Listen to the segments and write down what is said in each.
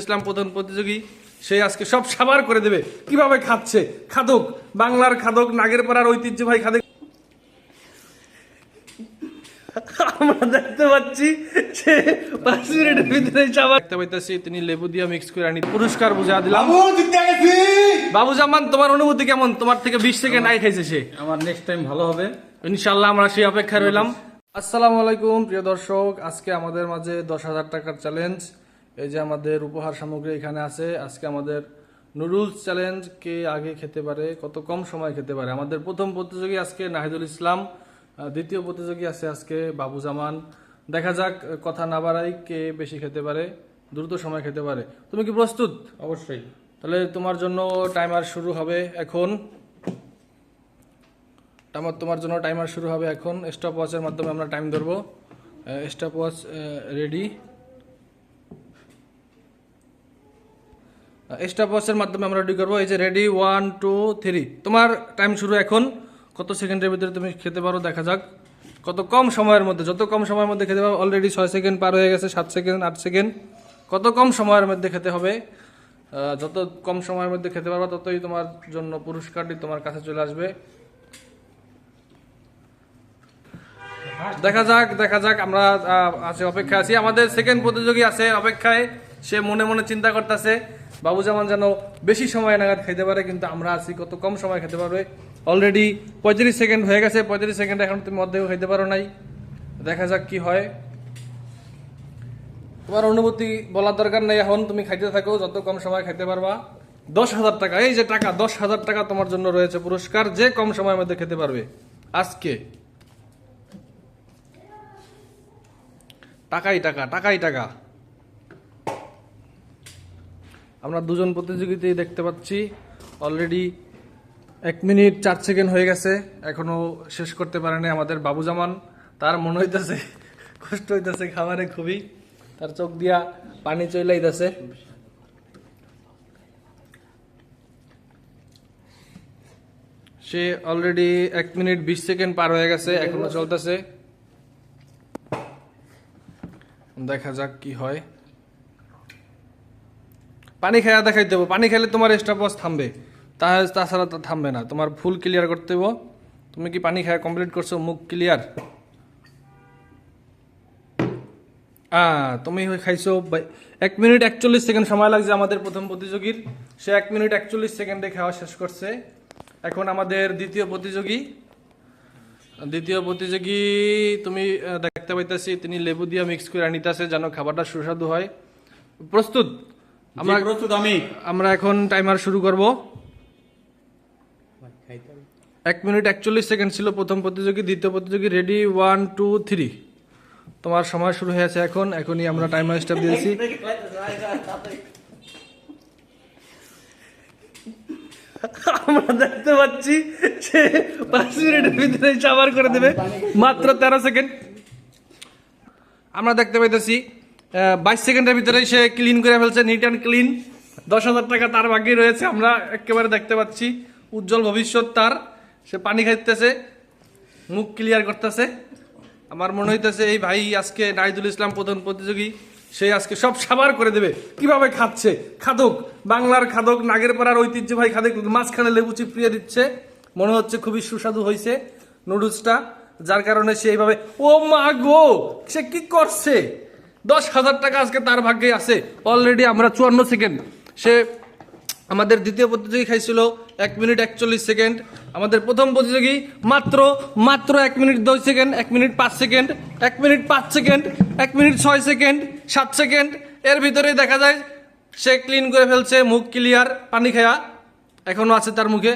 ইসলাম প্রধান প্রতিযোগী সে আজকে সব সাবার করে দেবে। কীভাবে খাচ্ছে? খাদক বাংলার খাদক নাগের পাড়ার ঐতিহ্যবাহী খাদক। আমরা দেখতে পাচ্ছি সে পাঁচ মিনিটের ভিতরে সাবার। দেখতে পাইতেছি তিনি লেবু দিয়ে মিক্স করে আনি পুরস্কার বুঝা দিলাম। বাবু জামান তোমার অনুভূতি কেমন? তোমার থেকে বিশ সেকেন্ড আই খাইছে সে। আমার নেক্সট টাইম ভালো হবে। ইনশাল্লাহ আমরা সেই অপেক্ষায় রইলাম। আসসালামু আলাইকুম প্রিয় দর্শক। আজকে আমাদের মাঝে দশ হাজার টাকার চ্যালেঞ্জ এই যে আমাদের উপহার সামগ্রী এখানে আছে আজকে আমাদের নুডলস চ্যালেঞ্জ কে আগে খেতে পারে কত কম সময় খেতে পারে? আমাদের প্রথম প্রতিযোগী আজকে নাহিদুল ইসলাম দ্বিতীয় প্রতিযোগী আছে আজকে বাবু জামান। দেখা যাক কথা না বাড়াই কে বেশি খেতে পারে দ্রুত সময় খেতে পারে। তুমি কি প্রস্তুত? অবশ্যই। তাহলে তোমার জন্য টাইমার শুরু হবে এখন। টাইমার তোমার জন্য টাইমার শুরু হবে এখন। স্টপ ওয়াচের মাধ্যমে আমরা টাইম ধরবো। স্টপ ওয়াচ রেডি স্টপ ওয়াচের মাধ্যমে আমরা রেডি করব। এই যে রেডি ওয়ান টু থ্রি তোমার টাইম শুরু এখন। কত সেকেন্ডের ভিতরে তুমি খেতে পারো দেখা যাক। কত কম সময়ের মধ্যে, যত কম সময়ের মধ্যে খেতে পারো অলরেডি ছয় সেকেন্ড পার হয়ে গেছে, সাত সেকেন্ড আট সেকেন্ড কত কম সময়ের মধ্যে খেতে হবে? যত কম সময়ের মধ্যে খেতে পারবা, ততই তোমার জন্য পুরস্কারটি তোমার কাছে চলে আসবে। দেখা যাক দেখা যাক, আমরা আছে অপেক্ষা আছি। আমাদের সেকেন্ড প্রতিযোগী আছে, অপেক্ষায় সে মনে মনে চিন্তা করতেছে বাবু জামান যেন বেশি সময় নাগাদ খেতে পারে, কিন্তু আমরা আছি, কত কম সময় খেতে পারবে। অলরেডি পঁয়ত্রিশ সেকেন্ড হয়ে গেছে, পঁয়ত্রিশ সেকেন্ড এখন তুমি মধ্যেও খেতে পারো নাই। দেখা যাক কি হয়। তোমার অনুভূতি বলার দরকার নেই, এখন তুমি খাইতে থাকো, যত কম সময় খাইতে পারবা। দশ হাজার টাকা, এই যে টাকা, দশ হাজার টাকা তোমার জন্য রয়েছে পুরস্কার, যে কম সময়ের মধ্যে খেতে পারবে। আজকে। টাকাই টাকা টাকাই টাকা। আমরা দুজন প্রতিযোগিতায় দেখতে পাচ্ছি। অলরেডি এক মিনিট চার সেকেন্ড হয়ে গেছে, এখনও শেষ করতে পারেনি আমাদের বাবু জামান তার মনে হইতেছে, কষ্ট হইতেছে খাবারে খুবই। তার চোখ দিয়া পানি চইলাইতেছে সে অলরেডি এক মিনিট বিশ সেকেন্ড পার হয়ে গেছে, এখনও চলতেছে। দেখা যাক কি হয়। পানি খাইয়া দেখাই দেবো পানি খেলে তোমার স্টপ ওয়াচ থামবে। তাছাড়া তো থামবে না। তোমার ফুল ক্লিয়ার করতে দেবো তুমি কি পানি খাওয়া কমপ্লিট করছ? মুখ ক্লিয়ার তুমি খাইছো এক মিনিট একচল্লিশ সেকেন্ড সময় লাগছে আমাদের প্রথম প্রতিযোগীর। সে এক মিনিট একচল্লিশ সেকেন্ডে খাওয়া শেষ করছে। এখন আমাদের দ্বিতীয় প্রতিযোগী দ্বিতীয় প্রতিযোগী তুমি দেখতে পাইতেছি তিনি লেবু দিয়ে মিক্স করে আনিতেছে যেন খাবারটা সুস্বাদু হয়। প্রস্তুত? আমরা আমরা প্রস্তুত আমি। আমরা এখন টাইমার শুরু করব। এক মিনিট একচল্লিশ সেকেন্ড ছিল প্রথম প্রতিযোগী দ্বিতীয় প্রতিযোগী রেডি ওয়ান টু থ্রি তোমার সময় শুরু হয়েছে এখন এখনই আমরা টাইমার স্টপ দিয়েছি। আমরা দেখতে পাচ্ছি সে পাঁচ মিনিটের ভিতরে সাবার করে দেবে। মাত্র তেরো সেকেন্ড। আমরা দেখতে পাইতেছি বাইশ সেকেন্ডের ভিতরে সে ক্লিন করে ফেলছে নিট অ্যান্ড ক্লিন দশ হাজার টাকা তার বাকি রয়েছে, আমরা একেবারে দেখতে পাচ্ছি। উজ্জ্বল ভবিষ্যৎ তার, সে পানি খাইতেছে, মুখ ক্লিয়ার করতেছে। আমার মনে হইতেছে, এই ভাই আজকে নাহিদুল ইসলাম প্রধান প্রতিযোগী। সে আজকে সব সাবার করে দেবে। কীভাবে খাচ্ছে? খাদক। বাংলার খাদক নাগের পাড়ার ঐতিহ্যবাহী খাদক মাঝখানে লেবু চিপড়িয়ে দিচ্ছে। মনে হচ্ছে খুবই সুস্বাদু হয়েছে নুডলসটা। যার কারণে সে এইভাবে, ও মা গো, সে কি করছে? দশ হাজার টাকা আজকে তার ভাগ্যে আছে। অলরেডি আমরা চুয়ান্ন সেকেন্ড সে আমাদের দ্বিতীয় প্রতিযোগী খাইছিল এক মিনিট একচল্লিশ সেকেন্ড আমাদের প্রথম প্রতিযোগী মাত্র মাত্র এক মিনিট দুই সেকেন্ড এক মিনিট পাঁচ সেকেন্ড এক মিনিট পাঁচ সেকেন্ড এক মিনিট ছয় সেকেন্ড সাত সেকেন্ড এর ভিতরেই দেখা যায় সে ক্লিন করে ফেলছে মুখ ক্লিয়ার পানি খায়া। এখনও আছে তার মুখে।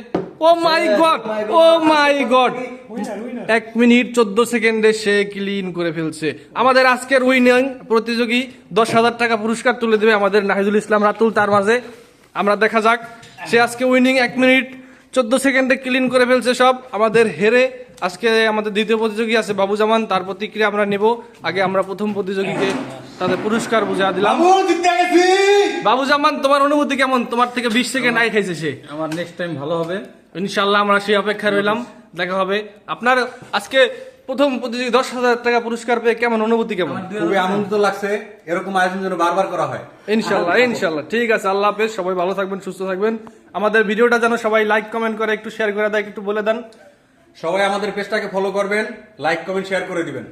Oh my god oh my god এক মিনিট চোদ্দ সেকেন্ডে সে ক্লিন করে ফেলছে। আমাদের আজকের উইনিং প্রতিযোগী দশ হাজার টাকা পুরস্কার তুলে দেবে আমাদের নাহিদুল ইসলাম রাতুল তার মাঝে। আমরা দেখা যাক। সে আজকে উইনিং এক মিনিট চোদ্দ সেকেন্ডে ক্লিন করে ফেলছে সব। আমাদের হেরে আজকে আমাদের দ্বিতীয় প্রতিযোগী আছে বাবু জামান তার প্রতিক্রিয়া আমরা নেব। আগে আমরা প্রথম প্রতিযোগীকে তাদের পুরস্কার বুঝা দিলাম। বাবু জামান তোমার অনুভূতি কেমন? তোমার থেকে বিশ সেকেন্ড আই খাইছে সে। আমার নেক্সট টাইম ভালো হবে। ইনশাল্লাহ আমরা সেই অপেক্ষা রইলাম। দেখা হবে। আপনার আজকে প্রথম প্রতিযোগী দশ হাজার টাকা পুরস্কার পেয়ে কেমন? অনুভূতি কেমন? খুবই আনন্দিত লাগছে। এরকম আয়োজন যেন বারবার করা হয়। ইনশাল্লাহ ইনশাল্লাহ ঠিক আছে আল্লাহ হাফেজ। সবাই ভালো থাকবেন সুস্থ থাকবেন। আমাদের ভিডিওটা যেন সবাই লাইক কমেন্ট করে একটু শেয়ার করে দেয় একটু বলে দেন। সবাই আমাদের পেজটাকে ফলো করবেন লাইক কমেন্ট শেয়ার করে দিবেন।